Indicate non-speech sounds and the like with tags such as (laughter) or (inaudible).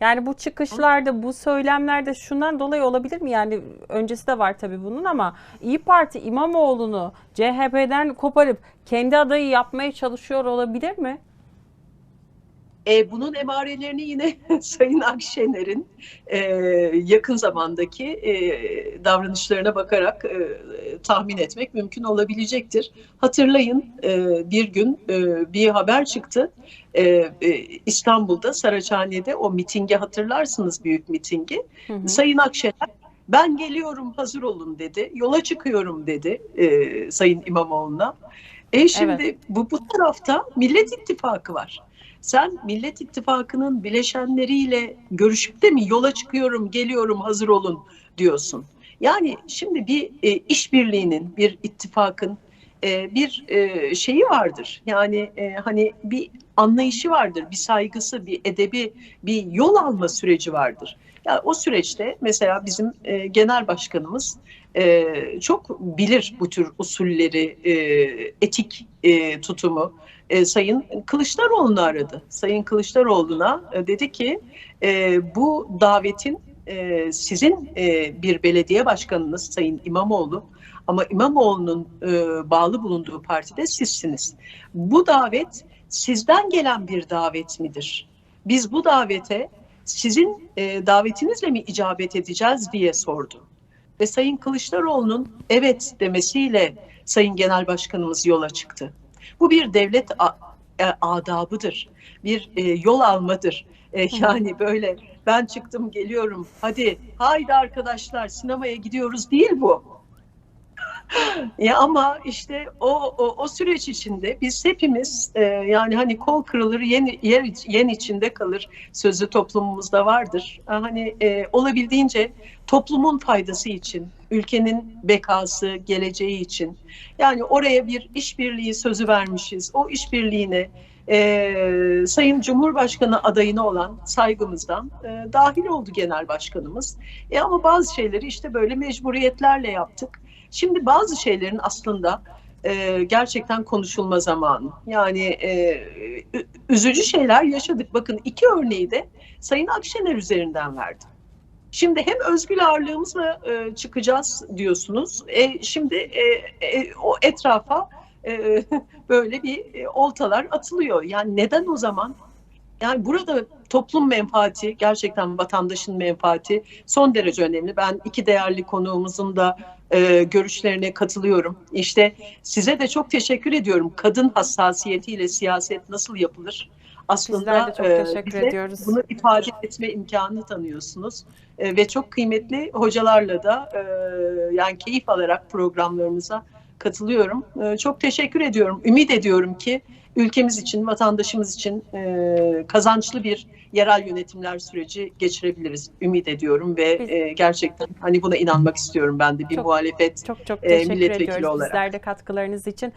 Yani bu çıkışlarda, bu söylemlerde şundan dolayı olabilir mi? Yani öncesi de var tabii bunun ama İyi Parti İmamoğlu'nu CHP'den koparıp kendi adayı yapmaya çalışıyor olabilir mi? E, bunun emarelerini yine (laughs) Sayın Akşener'in e, yakın zamandaki e, davranışlarına bakarak e, tahmin etmek mümkün olabilecektir. Hatırlayın e, bir gün e, bir haber çıktı. E, e, İstanbul'da Saraçhane'de o mitingi hatırlarsınız büyük mitingi. Hı hı. Sayın Akşener ben geliyorum hazır olun dedi. Yola çıkıyorum dedi e, Sayın İmamoğlu'na. E şimdi Evet. bu, bu tarafta Millet İttifakı var. Sen Millet İttifakı'nın bileşenleriyle görüşüp de mi yola çıkıyorum, geliyorum, hazır olun diyorsun. Yani şimdi bir e, işbirliğinin, bir ittifakın e, bir e, şeyi vardır. Yani e, hani bir anlayışı vardır, bir saygısı, bir edebi, bir yol alma süreci vardır. Ya o süreçte mesela bizim genel başkanımız çok bilir bu tür usulleri, etik tutumu. Sayın Kılıçdaroğlu'nu aradı. Sayın Kılıçdaroğlu'na dedi ki bu davetin e, sizin e, bir belediye başkanınız Sayın İmamoğlu ama İmamoğlu'nun e, bağlı bulunduğu partide sizsiniz. Bu davet sizden gelen bir davet midir? Biz bu davete sizin e, davetinizle mi icabet edeceğiz diye sordu. Ve Sayın Kılıçdaroğlu'nun evet demesiyle Sayın Genel Başkanımız yola çıktı. Bu bir devlet e, adabıdır. Bir e, yol almadır. E, yani böyle ben çıktım geliyorum hadi haydi arkadaşlar sinemaya gidiyoruz değil bu. (laughs) Ya ama işte o, o o süreç içinde biz hepimiz e, yani hani kol kırılır yen, yer, yen içinde kalır sözü toplumumuzda vardır. Ha, Hani e, olabildiğince toplumun faydası için, ülkenin bekası, geleceği için yani oraya bir işbirliği sözü vermişiz. O işbirliğine e, Sayın Cumhurbaşkanı adayına olan saygımızdan e, dahil oldu genel başkanımız. E, ama bazı şeyleri işte böyle mecburiyetlerle yaptık. Şimdi bazı şeylerin aslında e, gerçekten konuşulma zamanı. Yani e, üzücü şeyler yaşadık. Bakın iki örneği de Sayın Akşener üzerinden verdim. Şimdi hem özgür ağırlığımızla e, çıkacağız diyorsunuz. E, şimdi e, e, o etrafa e, (laughs) böyle bir e, oltalar atılıyor. Yani neden o zaman? Yani burada toplum menfaati, gerçekten vatandaşın menfaati son derece önemli. Ben iki değerli konuğumuzun da e, görüşlerine katılıyorum. İşte size de çok teşekkür ediyorum. Kadın hassasiyetiyle siyaset nasıl yapılır? Aslında de çok e, teşekkür bize ediyoruz. bunu ifade etme imkanı tanıyorsunuz. E, ve çok kıymetli hocalarla da e, yani keyif alarak programlarımıza katılıyorum. E, çok teşekkür ediyorum. Ümit ediyorum ki ülkemiz için, vatandaşımız için e, kazançlı bir yerel yönetimler süreci geçirebiliriz. Ümit ediyorum ve Biz- e, gerçekten hani buna inanmak istiyorum ben de bir Çok- muhalefet Çok çok e, teşekkür milletvekili ediyoruz olarak. bizler de katkılarınız için.